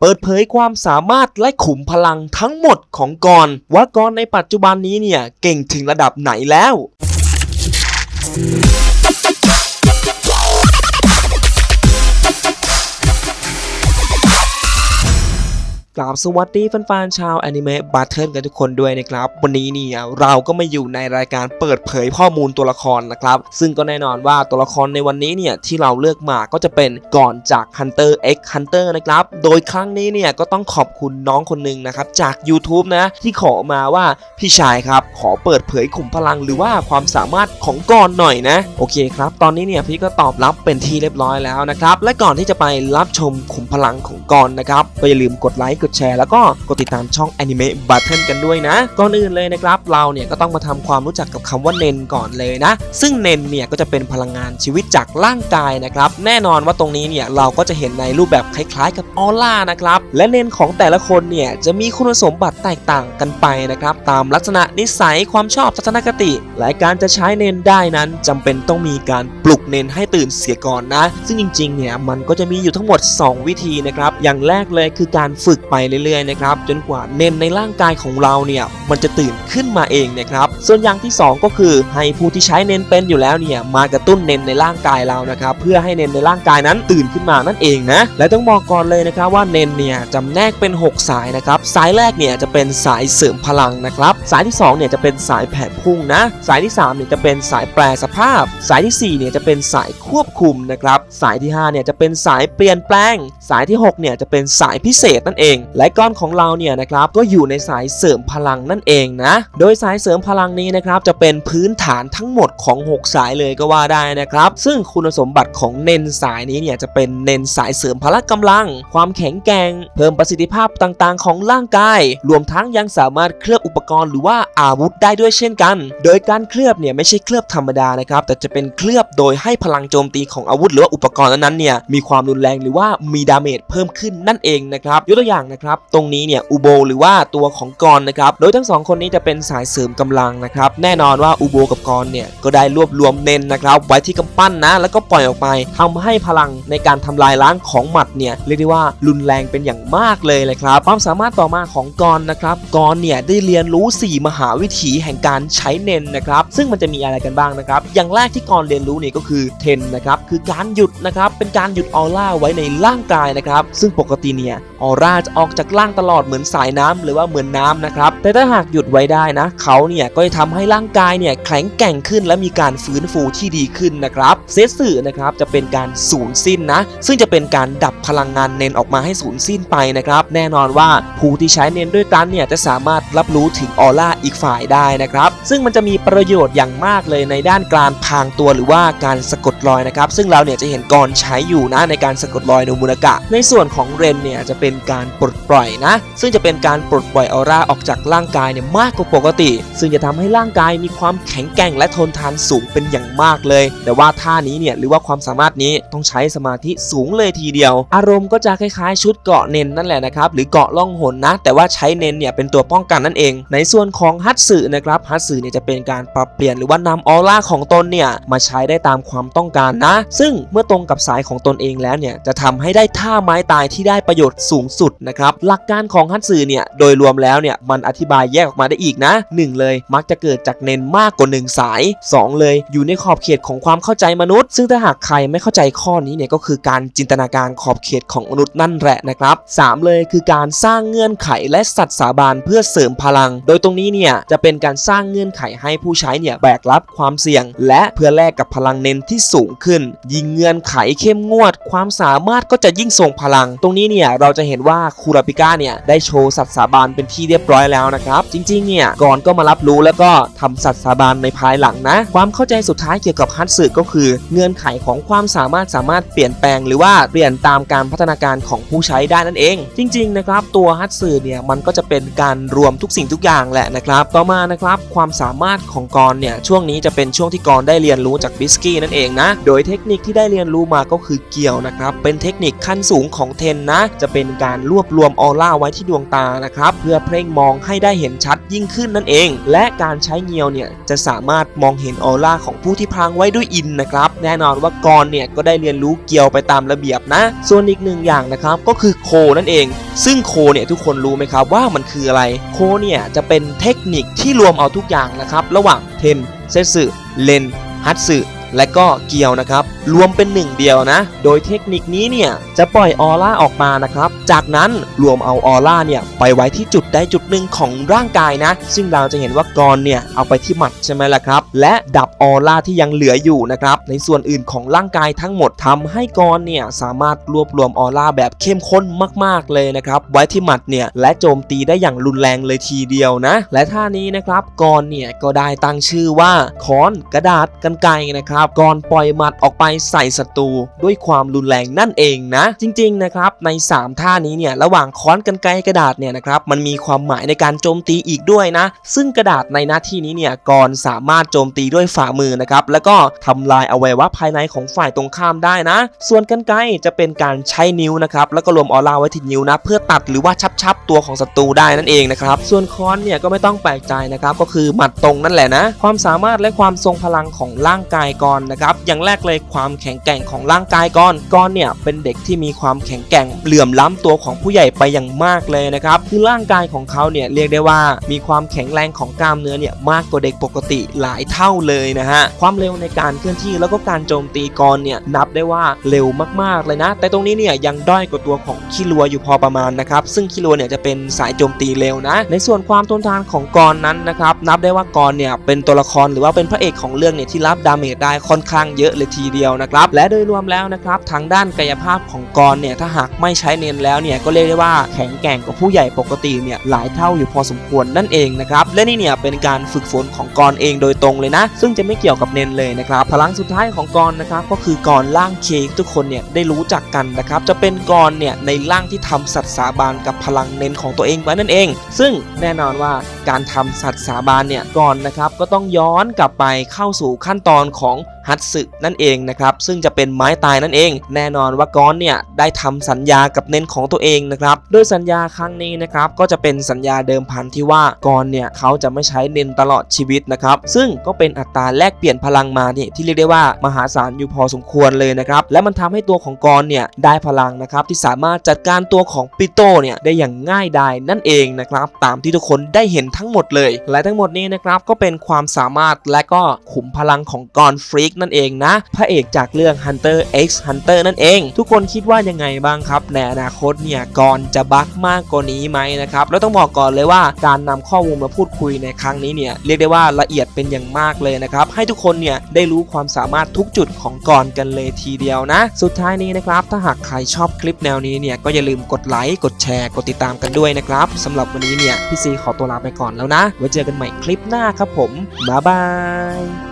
เปิดเผยความสามารถและขุมพลังทั้งหมดของกรว่ากรในปัจจุบันนี้เนี่ยเก่งถึงระดับไหนแล้ว กราบสวัสดีแฟนๆชาวอนิเมะบัตเทิลกันทุกคนด้วยนะครับ วันนี้เนี่ยเราก็มาอยู่ในรายการเปิดเผยข้อมูลตัวละครนะครับ ซึ่งก็แน่นอนว่าตัวละครในวันนี้เนี่ยที่เราเลือกมาก็จะเป็นก่อนจาก Hunter x Hunter นะครับ โดยครั้งนี้เนี่ยก็ต้องขอบคุณน้องคนหนึ่งนะครับ จาก YouTube นะ ที่ขอมาว่าพี่ชายครับ ขอเปิดเผยขุมพลังหรือว่าความสามารถของกอนหน่อยนะ โอเคครับ ตอนนี้เนี่ยพี่ก็ตอบรับเป็นที่เรียบร้อยแล้วนะครับและก่อนที่จะไปรับชมขุมพลังของกอนนะครับก็อย่าลืมกดไลค์กดแชร์ แล้วก็กดติดตามช่อง Anime Battle กันด้วยนะ ก่อนอื่นเลยนะครับ เราเนี่ยก็ต้องมาทำความรู้จักกับคำว่าเนนก่อนเลยนะ ซึ่งเนนเนี่ยก็จะเป็นพลังงานชีวิตจากร่างกายนะครับ แน่นอนว่าตรงนี้เนี่ยเราก็จะเห็นในรูปแบบคล้ายๆ กับออร่านะครับ และเนนของแต่ละคนเนี่ยจะมีคุณสมบัติแตกต่างกันไปนะครับ ตามลักษณะนิสัยความชอบทัศนคติ และการจะใช้เนนได้นั้นจำเป็นต้องมีการปลุกเนนให้ตื่นเสียก่อนนะ ซึ่งจริงๆเนี่ยมันก็จะมีอยู่ทั้งหมด 2 วิธีนะครับ อย่างแรกเลยคือการฝึกไปเรื่อยๆนะครับจนกว่าเนนในร่างกายของเราเนี่ยมันจะตื่นขึ้นมาเองนะครับ ส่วนอย่างที่ 2 ก็คือให้ผู้ที่ใช้เนนเป็นอยู่แล้วเนี่ยมากระตุ้นเนนในร่างกายเรานะครับเพื่อให้เนนในร่างกายนั้นตื่นขึ้นมานั่นเองนะและต้องบอกก่อนเลยนะครับว่าเนนเนี่ยจำแนกเป็น 6 สายนะครับสายแรกเนี่ยจะเป็นสายเสริมพลังนะครับสายที่2เนี่ยจะเป็นสายแผดพุ่งนะสายที่3เนี่ยจะเป็นสายแปรสภาพ สายที่4เนี่ยจะเป็นสายควบคุมนะครับสายที่5เนี่ยจะเป็นสายเปลี่ยนแปลง สายที่6เนี่ยจะเป็นสายพิเศษนั่นเอง และก้อนของเราเนี่ยนะครับก็อยู่ในสายเสริมพลังนั่นเองนะโดยสายเสริมพลังนี้นะครับจะเป็นพื้นฐานทั้งหมดของ 6 สายเลยก็ว่าได้นะครับ ซึ่งคุณสมบัติของเนนสายนี้เนี่ยจะเป็นเนนสายเสริมพละกำลัง ความแข็งแกร่ง เพิ่มประสิทธิภาพต่างๆ ของร่างกาย รวมทั้งยังสามารถเคลือบอุปกรณ์หรือว่าอาวุธได้ด้วยเช่นกัน โดยการเคลือบเนี่ยไม่ใช่เคลือบธรรมดานะครับแต่จะเป็นเคลือบโดยให้พลังโจมตีของอาวุธ หรือว่าอุปกรณ์นั้นๆเนี่ยมีความรุนแรงหรือว่ามีดาเมจเพิ่มขึ้นนั่นเองนะครับยกตัวอย่างนะครับตรงนี้เนี่ยอุโบหรือว่าตัวของกรนะครับโดยทั้งสองคนนี้จะเป็นสายเสริมกำลังนะครับแน่นอนว่าอุโบกับกรเนี่ยก็ได้รวบรวมเน้นนะครับไว้ที่กำปั้นนะ แล้วก็ปล่อยออกไปทำให้พลังในการทำลายล้างของหมัดเนี่ยเรียกได้ว่ารุนแรงเป็นอย่างมากเลยเลยครับความสามารถต่อมาของกรนะครับกรเนี่ยได้เรียนรู้ 4 มหาวิถีแห่งการใช้เน้นนะครับซึ่งมันจะมีอะไรกันบ้างนะครับอย่างแรกที่กรเรียนรู้เนี่ยก็คือเทนนะครับคือการหยุดนะครับเป็นการหยุดออร่าไว้ในร่างกายนะครับซึ่งปกติเนี่ยออร่าจะออกจากร่างตลอดเหมือนสายน้ำหรือว่าเหมือนน้ำนะครับแต่ถ้าหากหยุดไว้ได้นะเขาเนี่ยก็จะทำให้ร่างกายเนี่ยแข็งแกร่งขึ้นและมีการฟื้นฟูที่ดีขึ้นนะครับเซตสึนะครับจะเป็นการสูญสิ้นนะ ซึ่งจะเป็นการดับพลังงานเนนออกมาให้สูญสิ้นไปนะครับ แน่นอนว่าผู้ที่ใช้เนนด้วยกันเนี่ยจะสามารถรับรู้ถึงออร่าอีกฝ่ายได้นะครับ ซึ่งมันจะมีประโยชน์อย่างมากเลยในด้านการพางตัวหรือว่าการสะกดรอยนะครับ ซึ่งเราเนี่ยจะเห็นกรใช้อยู่นะในการสะกดรอยโนมุนากะ ในส่วนของเรนเนี่ยจะเป็นการปลดปล่อยนะ ซึ่งจะเป็นการปลดปล่อยออร่าออกจากร่างกายเนี่ยมากกว่าปกติ ซึ่งจะทำให้ร่างกายมีความแข็งแกร่งและทนทานสูงเป็นอย่างมากเลย แต่ว่าท่านี้เนี่ยหรือว่าความสามารถนี้ต้องใช้สมาธิสูงเลยทีเดียว อารมณ์ก็จะคล้ายๆ ชุดเกาะเนนนั่นแหละนะครับหรือเกาะล่องหนนะ แต่ว่าใช้เนนเนี่ยเป็นตัวป้องกันนั่นเอง ในส่วนของฮัตสึนะครับฮัตสึเนี่ยจะเป็นการปรับเปลี่ยนหรือว่านำออร่าของตนเนี่ยมาใช้ได้ตามความต้องการนะ ซึ่งเมื่อตรงกับสายของตนเองแล้วเนี่ยจะทำให้ได้ท่าไม้ตายที่ได้ประโยชน์สูงสุดนะครับหลักการของฮัตสึเนี่ยโดยรวมแล้วเนี่ยมันอธิบายแยกออกมาได้อีกนะ 1 เลยมักจะเกิดจากเน้นมากกว่า 1 สาย 2 เลย อยู่ในขอบเขตของความเข้าใจมนุษย์ ซึ่งถ้าหากใครไม่เข้าใจข้อนี้เนี่ยก็คือการจินตนาการขอบเขตของมนุษย์นั่นแหละนะครับ 3 เลยคือการสร้างเงื่อนไขและสัตว์สาบานเพื่อเสริมพลัง โดยตรงนี้เนี่ยจะเป็นการสร้างเงื่อนไขให้ผู้ใช้เนี่ยแบกรับความเสี่ยง และเพื่อแลกกับพลังเน้นที่สูงขึ้น ยิ่งเงื่อนไขเข้มงวด ความสามารถก็จะยิ่งทรงพลัง ตรงนี้เนี่ยเราจะเห็นว่าคูราปิก้าเนี่ยได้โชว์สัตว์สาบานเป็นที่เรียบร้อยแล้วนะครับ จริงๆเนี่ยก่อนก็มารับรู้แล้วก็ทำสัตว์สาบานในภายหลังนะ ความเข้าใจสุดท้ายเกี่ยวกับฮัตสึก็คือ เงื่อนไขของความสามารถสามารถเปลี่ยนแปลงหรือว่าเปลี่ยนตามการพัฒนาการของผู้ใช้ได้นั่นเอง จริง ๆ นะครับ ตัวฮัตสึเนี่ยมันก็จะเป็นการรวมทุกสิ่งทุกอย่างแหละนะครับ ต่อมานะครับความสามารถของกรเนี่ยช่วงนี้จะเป็นช่วงที่กรได้เรียนรู้จากบิสกี้นั่นเองนะ โดยเทคนิคที่ได้เรียนรู้มาก็คือเกี่ยวนะครับ เป็นเทคนิคขั้นสูงของเทนนะ จะเป็นการรวบรวมออร่าไว้ที่ดวงตานะครับ เพื่อเพ่งมองให้ได้เห็นชัดยิ่งขึ้นนั่นเอง และการการใช้เงียวเนี่ยจะสามารถมองเห็นออร่าของผู้ที่พรางไว้ด้วยอินนะครับ แน่นอนว่ากรเนี่ยก็ได้เรียนรู้เกี่ยวไปตามระเบียบนะ ส่วนอีกหนึ่งอย่างนะครับก็คือโคนั่นเอง ซึ่งโคเนี่ยทุกคนรู้ไหมครับว่ามันคืออะไร โคเนี่ยจะเป็นเทคนิคที่รวมเอาทุกอย่างนะครับ ระหว่างเทนเซสึเลนฮัตสึ และก็เกียวนะครับ รวมเป็นหนึ่งเดียวนะ โดยเทคนิคนี้เนี่ยจะปล่อยออร่าออกมานะครับ จากนั้นรวมเอาออร่าเนี่ยไปไว้ที่จุดใดจุดหนึ่งของร่างกายนะ ซึ่งเราจะเห็นว่ากรเนี่ยเอาไปที่หมัดใช่ไหมล่ะครับ และดับออร่าที่ยังเหลืออยู่นะครับ ในส่วนอื่นของร่างกายทั้งหมดทำให้กรเนี่ยสามารถรวบรวมออร่าแบบเข้มข้นมาก ๆเลยนะครับ ไว้ที่หมัดเนี่ยและโจมตีได้อย่างรุนแรงเลยทีเดียวนะ และท่านี้นะครับกรเนี่ยก็ได้ตั้งชื่อว่าค้อนกระดาษกันไกนะครับนะครับกรปล่อยหมัดออกไปใส่ศัตรูด้วยความรุนแรงนั่นเองนะ จริงๆนะครับใน 3 ท่านี้เนี่ยระหว่างค้อนกันไกรกระดาษเนี่ยนะครับมันมีความหมายในการโจมตีอีกด้วยนะ ซึ่งกระดาษในหน้าที่นี้เนี่ยกรสามารถโจมตีด้วยฝ่ามือนะครับแล้วก็ทำลายอวัยวะภายในของฝ่ายตรงข้ามได้นะ ส่วนกันไกรจะเป็นการใช้นิ้วนะครับแล้วก็รวมออร่าไว้ที่นิ้วนะเพื่อตัดหรือว่าชับๆตัวของศัตรูได้นั่นเองนะครับส่วนค้อนเนี่ยก็ไม่ต้องแปลกใจนะครับก็คือหมัดตรงนั่นแหละนะ ความสามารถและความทรงพลังของร่างกายกรนะครับอย่างแรกเลยความแข็งแกร่งของร่างกายกรกรเนี่ยเป็นเด็กที่มีความแข็งแกร่งเหลื่อมล้ำตัวของผู้ใหญ่ไปอย่างมากเลยนะครับคือร่างกายของเขาเนี่ยเรียกได้ว่ามีความแข็งแรงของกล้ามเนื้อเนี่ยมากกว่าเด็กปกติหลายเท่าเลยนะฮะความเร็วในการเคลื่อนที่แล้วก็การโจมตีกรเนี่ยนับได้ว่าเร็วมากๆเลยนะ แต่ตรงนี้เนี่ยยังด้อยกว่าตัวของคิรัวอยู่พอประมาณนะครับซึ่งคิรัวเนี่ยจะเป็นสายโจมตีเร็วนะ ในส่วนความทนทานของกรนั้นนะครับนับได้ว่ากรเนี่ยเป็นตัวละครหรือว่าเป็นพระเอกของเรื่องเนี่ยที่รับดาเมจได้ค่อนข้างเยอะเลยทีเดียวนะครับ และโดยรวมแล้วนะครับทางด้านกายภาพของกรเนี่ยถ้าหากไม่ใช้เน้นแล้วเนี่ยก็เรียกได้ว่าแข็งแกร่งกว่าผู้ใหญ่ปกติเนี่ยหลายเท่าอยู่พอสมควรนั่นเองนะครับและนี่เนี่ยเป็นการฝึกฝนของกรเองโดยตรงเลยนะ ซึ่งจะไม่เกี่ยวกับเน้นเลยนะครับพลังสุดท้ายของกรนะครับก็คือกรล่างเคทุกคนเนี่ยได้รู้จักกันนะครับจะเป็นกรเนี่ยในร่างที่ทำสัตว์สาบานกับพลังเน้นของตัวเองไว้นั่นเอง ซึ่งแน่นอนว่า การทำสัตว์สาบานเนี่ยก่อนนะครับก็ต้องย้อนกลับไปเข้าสู่ขั้นตอนของ ฮัตสึนั่นเองนะครับซึ่งจะเป็นไม้ตายนั่นเอง แน่นอนว่ากอนเนี่ยได้ทำสัญญากับเน้นของตัวเองนะครับโดยสัญญาครั้งนี้นะครับก็จะเป็นสัญญาเดิมพันที่ว่ากอนเนี่ยเขาจะไม่ใช้เน้นตลอดชีวิตนะครับซึ่งก็เป็นอัตราแลกเปลี่ยนพลังมาเนี่ยที่เรียกได้ว่ามหาศาลอยู่พอสมควรเลยนะครับและมันทำให้ตัวของกอนเนี่ยได้พลังนะครับที่สามารถจัดการตัวของปิโตเนี่ยได้อย่างง่ายดายนั่นเองนะครับตามที่ทุกคนได้เห็นทั้งหมดเลย และทั้งหมดนี้นะครับก็เป็นความสามารถและก็ขุมพลังของกอนฟรีกนั่นเองนะ พระเอกจากเรื่อง Hunter x Hunter นั่นเอง ทุกคนคิดว่ายังไงบ้างครับ ในอนาคตเนี่ยกอนจะบักมากกว่านี้ไหมนะครับ แล้วต้องบอกก่อนเลยว่าการนำข้อมูลมาพูดคุยในครั้งนี้เนี่ยเรียกได้ว่าละเอียดเป็นอย่างมากเลยนะครับ ให้ทุกคนเนี่ยได้รู้ความสามารถทุกจุดของกอนกันเลยทีเดียวนะ สุดท้ายนี้นะครับ ถ้าหากใครชอบคลิปแนวนี้เนี่ยก็อย่าลืมกดไลค์กดแชร์กดติดตามกันด้วยนะครับสำหรับวันนี้เนี่ยพี่ซีขอตัวลาไปก่อนแล้วนะไว้เจอกันใหม่คลิปหน้าครับผมบ๊ายบาย